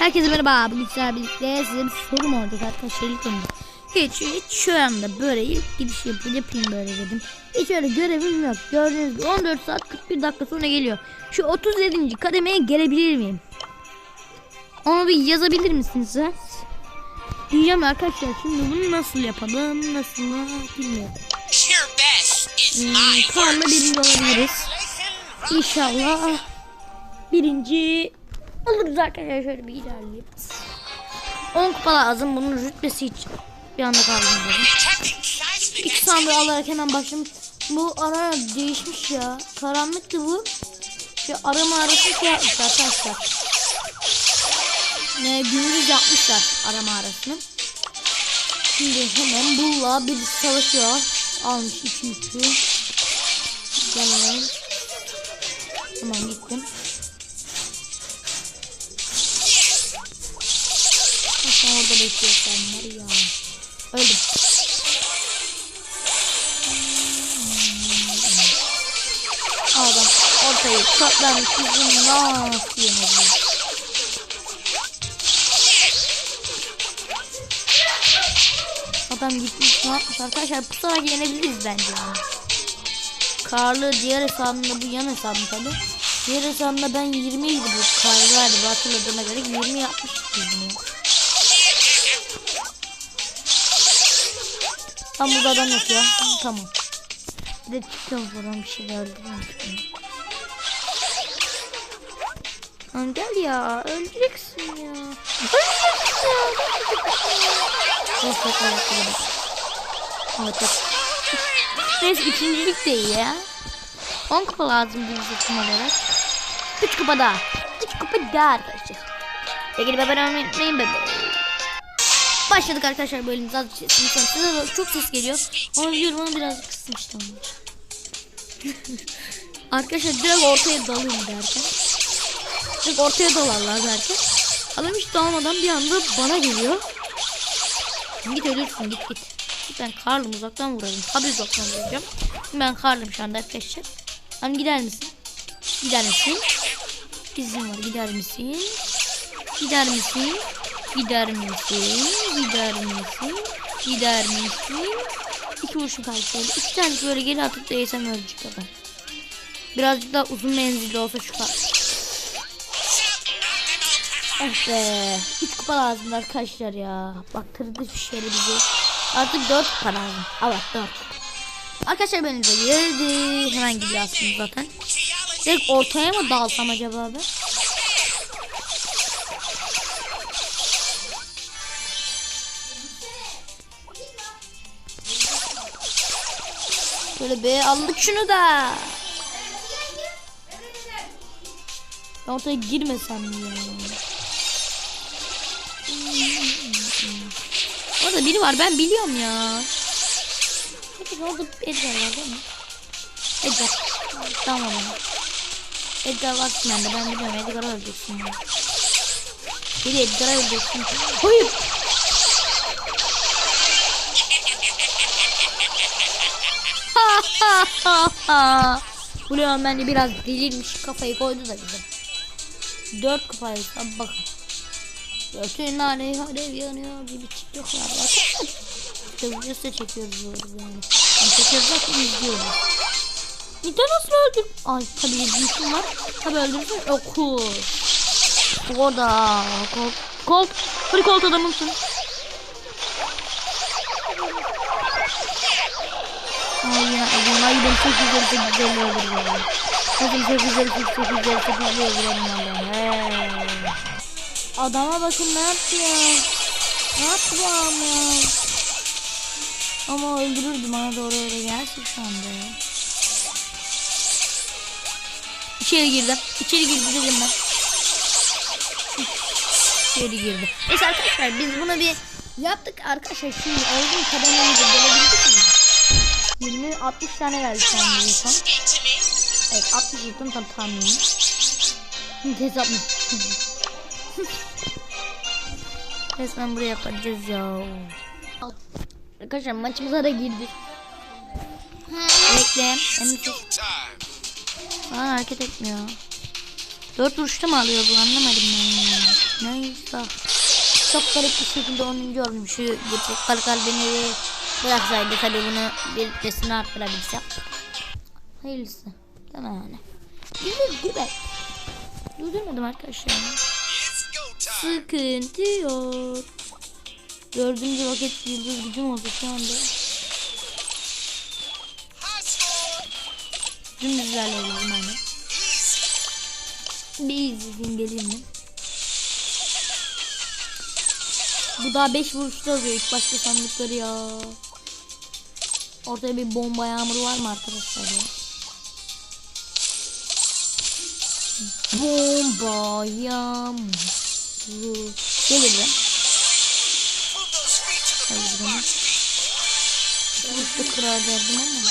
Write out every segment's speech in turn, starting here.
Herkese merhaba. Bugün sizlerle birlikte size bir sorum olacak arkadaşlar ilk önce. Hiç, hiç şu anda böyle ilk gidiş yapayım, yapayım böyle dedim. Hiç öyle görevim yok. Gördüğünüz gibi 14 saat 41 dakika sonra geliyor. Şu 37. kademeye gelebilir miyim? Onu bir yazabilir misiniz siz? Diyeceğim arkadaşlar şimdi bunu nasıl yapalım nasıl bilmiyorum. Hmm, Kaan'la birinci olabiliriz. İnşallah birinci oluruz arkadaşlar şöyle bir ilerleyeyim. 10 kupa lazım bunun rütbesi hiç bir anda kaldım. İlk sandığı alarak hemen başlamış. Bu ara değişmiş ya. Karanlıktı bu. Şu arama arası şey yapmışlar arkadaşlar. Ne gündüz yapmışlar arama arasını. Şimdi hemen bulla bir savaşıyor. Almış iki üçü. Gelelim. Tamam gittim. Hasan orada bekliyor senler ya. Öldüm. Adam ortayı katlamış bizim nasıl yenebilir? Adam gitmiş ne yapmış arkadaşlar pusarak yenebiliriz bence yani. Karlı diğer hesabımda bu yan hesabım tabi. Diğer hesabımda ben 20 idi bu karlı galiba hatırladığıma göre 20 yapmıştık bunu. Tam burada adam yok ya. Tamam. Bir de çıkıyorum buradan bir şey öldürüyorum. Lan gel ya öleceksin ya. Öleceksin ya. Of of evet evet. Evet evet. Neyse ikincilik de iyi ya. 10 kupa lazım bize tam olarak. 3 kupa daha. 3 kupa daha arkadaşlar. Sevgili bebe unutmayın bebe. Başladık arkadaşlar bölümümüz az şey. Size size çok ses geliyor. Onu biliyorum onu birazcık kısmıştım. arkadaşlar direkt ortaya dalayım derken. Direkt ortaya dalarlar derken. Adam hiç dalmadan bir anda bana geliyor. Git ölürsün git git. Ben Karl'ım uzaktan vurarım. Tabii uzaktan vuracağım. Ben Karl'ım şu anda arkadaşlar. Hani gider misin? Gider misin? İzin var gider misin? Gider misin? Gider misin? Gider misin? Gider misin? İki vuruşum kaldı. İki tane böyle geri atıp değsem ölecek adam. Birazcık daha uzun menzilli olsa şu kadar. Oh be. 3 kupa lazım arkadaşlar ya. Baktırdı şu şöyle bizi. Artık 4 kupa lazım. Evet 4. Arkadaşlar benim de girdi. Hemen gidiyor aslında zaten. Direkt ortaya mı dalsam acaba ben? Böyle be aldık şunu da. Ben ortaya girmesem mi ya? Orada biri var ben biliyorum ya. Peki orada Edgar var değil mi? Edgar. Tamam. Edgar var bende ben biliyorum Edgar'ı öldürsün. Biri Edgar'ı öldürsün. Hayır. Leon bence biraz delirmiş kafayı koydu da bize. Dört kupayız abi bakın. Bütün nane alev yanıyor gibi çıkıyorlar. Bakın. Videosu da çekiyoruz böyle yani. Çekiyoruz bak izliyoruz. Nida nasıl öldür? Ay tabii yüzüm var. Tabii öldürsün. Oku. Orada. Kolt. Kolt. Hadi kolt adamımsın. Ay ya. Ay ben çok güzel çok güzel öldürüyorum. Bakın çok güzel çok çok güzel çok güzel Allah'ım. Hey. Adama bakın ne yaptı ya. Ne yaptı bu. Ama öldürürdü bana doğru öyle gelsin şu anda ya. İçeri girdi. İçeri girdi dedim ben. İçeri girdi. Neyse arkadaşlar biz buna bir yaptık arkadaşlar. Şimdi olduğum kadememizi bölebildik mi? 20 60 tane verdi şu insan. Evet 60 yıldım tam tahminim. Hesap mı? Resmen buraya koyacağız ya. Arkadaşlar maçımıza da girdik. Bekle. Aa hareket etmiyor. Dört vuruşta mı alıyor bu anlamadım ben. Neyse. Çok garip bir şekilde 10. oldum. Şu gerçek kar kalbini bıraksaydı tabii bunu bir resmini arttırabilsem. Hayırlısı. Değil mi yani? Güzel güzel. Durdurmadım arkadaşlar. Sıkıntı yok. Dördüncü roket yıldız gücüm oldu şu anda. Dümdüz ilerleyelim hani. Bir izleyeyim geleyim mi? Bu daha 5 vuruşta oluyor ilk başta sandıkları ya. Ortaya bir bomba yağmuru var mı arkadaşlar? Bomba yağmuru. Gelir the Hayır mark. Vuruşta kırar derdim ama.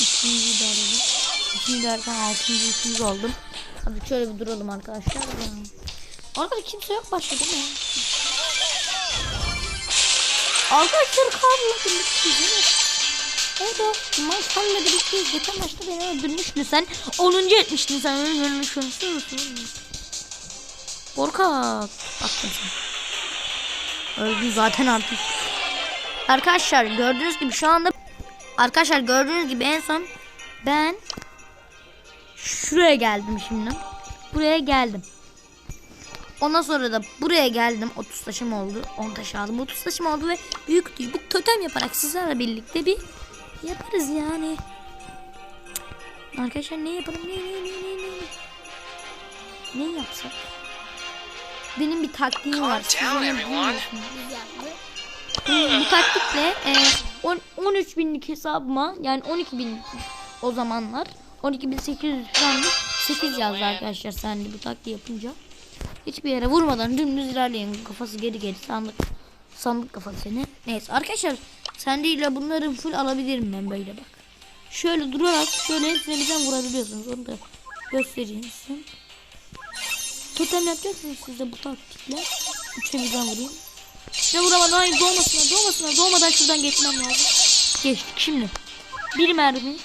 İkinciyi de alalım. İkinci derken altıncı üçüncü oldum. Hadi şöyle bir duralım arkadaşlar. Arkada kimse yok başka değil mi? Arkadaşlar kaldım. Evet o maçlarla birlikte geçen maçta beni öldürmüştün sen. 10. etmiştin sen öyle ölmüşsün. Korkak. Baktım sen. Öldün zaten artık. Arkadaşlar gördüğünüz gibi şu anda Arkadaşlar gördüğünüz gibi en son ben şuraya geldim şimdi. Buraya geldim. Ondan sonra da buraya geldim. 30 taşım oldu. 10 taş aldım. 30 taşım oldu ve büyük kutuyu bir totem yaparak sizlerle birlikte bir yaparız yani. Arkadaşlar ne yapalım? Ne ne ne ne ne? Ne yapsak? Benim bir taktiğim var. Bu taktikle e, on- 13 binlik hesabıma yani 12 binlik o zamanlar 12.800 falan 8 yazdı arkadaşlar sen de bu taktiği yapınca. Hiçbir yere vurmadan dümdüz ilerleyin. Kafası geri geri sandık. Sandık kafalı seni. Neyse arkadaşlar sendeyle bunları full alabilirim ben böyle bak. Şöyle durarak şöyle hepsine birden vurabiliyorsunuz. Onu da göstereyim size. Totem yapacaksınız siz de bu taktikle. Üçe birden vurayım. Ne vuramadan hayır doğmasına doğmasına doğmadan şuradan geçmem lazım. Geçtik şimdi. Bir mermi.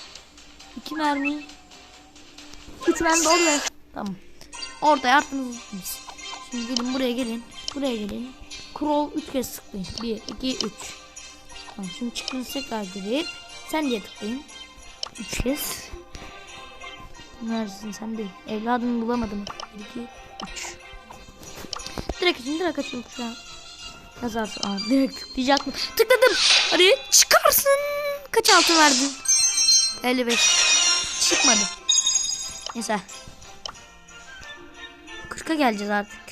iki mermi. Üç mermi be. Tamam. Ortaya attınız. Şimdi gelin buraya gelin. Buraya gelin. Crow üç kez tıklayın. Bir, iki, üç. Tamam şimdi çıktınız tekrar girip. Sen diye tıklayın. Üç kez. Neredesin sen değil. Evladımı bulamadım. Bir, iki, üç. Direkt için direkt açıyorum şu an. Yazarsın. Aa, direkt tıklayacak mı? Tıkladım. Hadi çıkarsın. Kaç altın verdin? 55. Çıkmadı. Neyse. 40'a geleceğiz artık.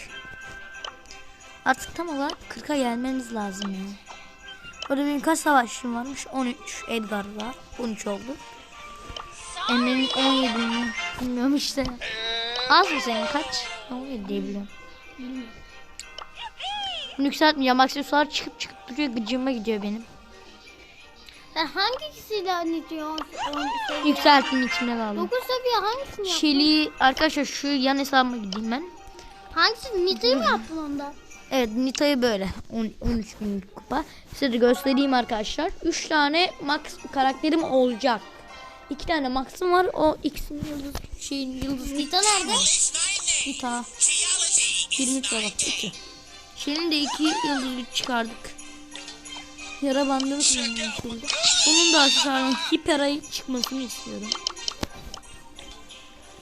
Artık tam olarak 40'a gelmemiz lazım ya. Orada benim kaç savaşçım varmış? 13. Edgar'la 13 oldu. Emre'nin 17 mi? Bilmiyorum işte. Az mı senin kaç? 17 diye biliyorum. Bunu yükseltmeyeceğim. Aksesuar çıkıp çıkıp duruyor. Gıcığıma gidiyor benim. Sen hangisiyle anlatıyorsun? Yükselttiğim içimde kaldı. 9 seviye hangisini yaptın? Şeli arkadaşlar şu yan hesabıma gideyim ben. Hangisini? Nita'yı mı yaptın onda? Evet Nita'yı böyle 10, 13 bin kupa. Size de göstereyim arkadaşlar. 3 tane max karakterim olacak. 2 tane max'ım var. O ikisinin yıldız şeyin yıldız Nita nerede? Nita Geology. 23 dolar 2. Şeyin de 2 yıldız çıkardık. Yara bandını kullanıyorum. Bunun da aksesuarının hiperayı çıkmasını istiyorum.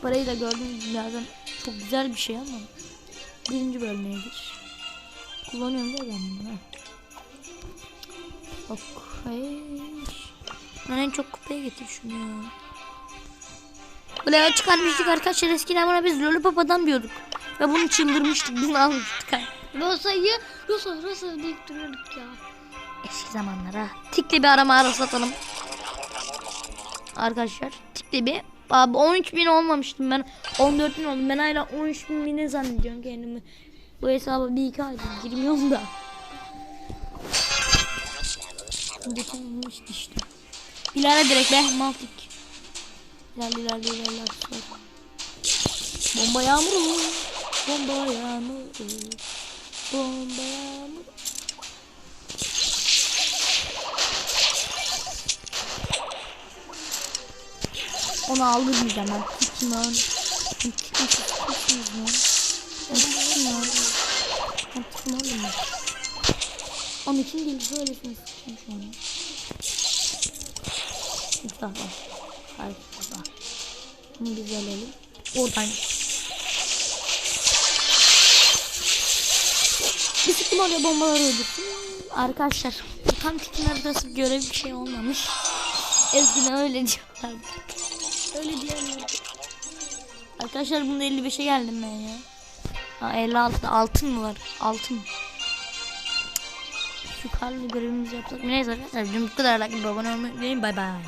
Parayı da gördüğünüz gibi zaten çok güzel bir şey ama birinci bölmeye gir. Kullanıyorum da ben bunu. Okay. Ben en çok kupaya getir şunu ya. Buraya çıkarmıştık arkadaşlar eskiden buna biz lollipop adam diyorduk. Ve bunu çıldırmıştık bunu almıştık. Rosa'yı Rosa Rosa deyip duruyorduk ya. Eski zamanlara. Tikli bir arama arası atalım. Arkadaşlar tikli bir. Abi 13 bin olmamıştım ben. 14 bin oldum. Ben hala 13 bin zannediyorum kendimi. Bu hesaba bir iki aydır girmiyorum da. Geçen olmuştu işte. İlerle direkt be. Maltik. İlerle ilerle ilerle. Bomba yağmuru. Bomba yağmuru. Bomba yağmuru. Onu aldırmayacağım ben. Kim lan? Kim kim Onun için değil böylesini sıkacağım şu an. Mustafa. Hayır Mustafa. Bunu biz alalım. Oradan. Bir sıktım oraya bombaları öldürsün. Arkadaşlar tam tikin haritası görev bir şey olmamış. Eskiden öyle diyorlardı. Öyle diyenler. Arkadaşlar bunda 55'e geldim ben ya. Ha 56 altın mı var? Altın. Şu karlı görevimizi yapsak. Neyse arkadaşlar. Bizim bu kadar like abone olmayı unutmayın. Bay bay.